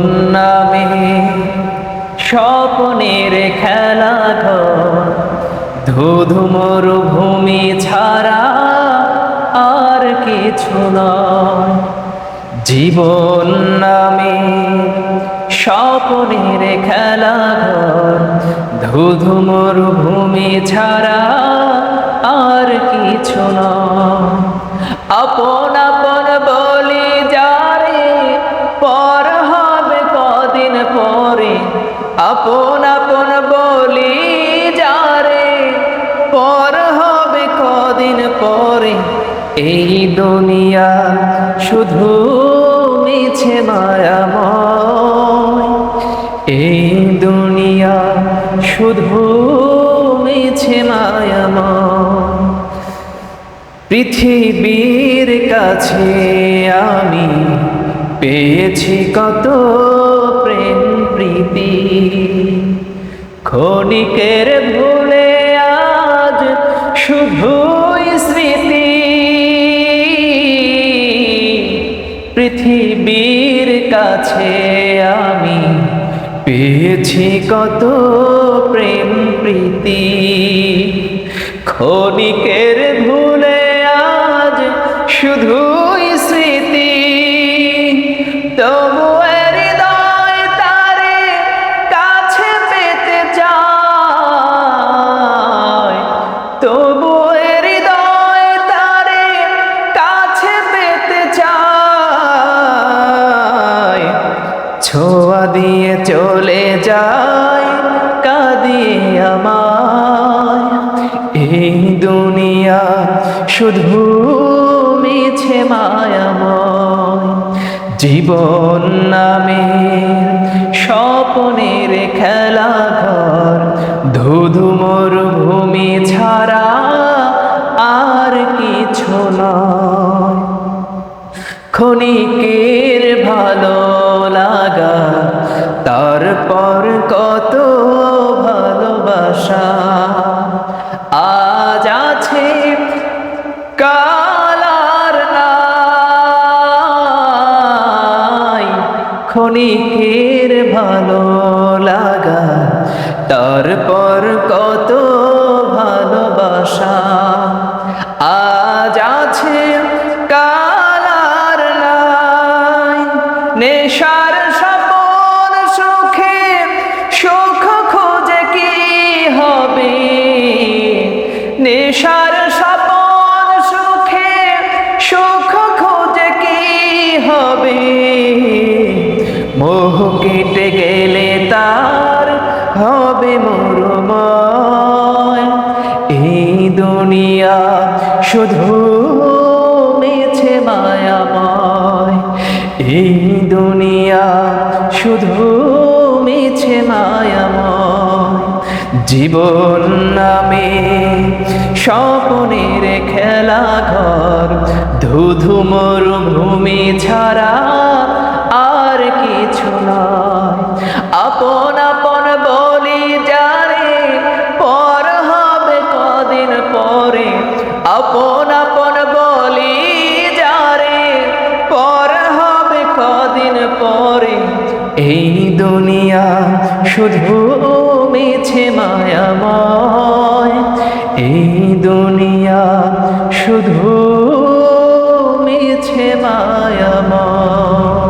নামে স্বপনের খেলা ঘর ধুধু মরুভূমি ছাড়া আর কিছু নয়। জীবন নামে স্বপনের খেলা ঘর ধুধু মরুভূমি ছাড়া এই দুনিয়া শুধু মিছে মায়াময়। এই দুনিয়া শুধু মিছে মায়াময়। পৃথিবীর কাছে আমি পেয়েছি কত প্রেম, প্রীতি। ক্ষণিকের ভুলে আজ শুধুই কাছে আমি পেয়েছি কত প্রেম প্রীতি। ক্ষণিকের ভুলে আজ শুধুই ছোঁয়া দিয়ে চলে যায় কাঁদিয়ে আমায়। এই দুনিয়া শুধু মিছে মায়াময়। জীবন নামে স্বপনের খেলা ঘর, ধুধু মরুভূমি ছাড়া আর কিছু নয়। ভালো লাগা। তারপর কত ভালোবাসা। আজ আছে কালার নাই। ভালো লাগা। তারপর কত ভালোবাসা। নেশার সপন সুখে, সুখ খোঁজে কি হবে? মোহ কেটে গেলে তার হবে মরুময়। এই দুনিয়া শুধু মিছে মায়াময়। এই দুনিয়া শুধু মিছে মায়াময়। জীবন নামে স্বপনের খেলা ঘর, ধুধু মরুভূমি ছাড়া আর কিছু নয়। আপন আপন বলি যারে পর হবে কদিন পরে। আপন আপন বলি যারে পর হবে কদিন পরে। এই দুনিয়া শুধু মিছে মায়াময়। এই দুনিয়া শুধু মিছে মায়াময়।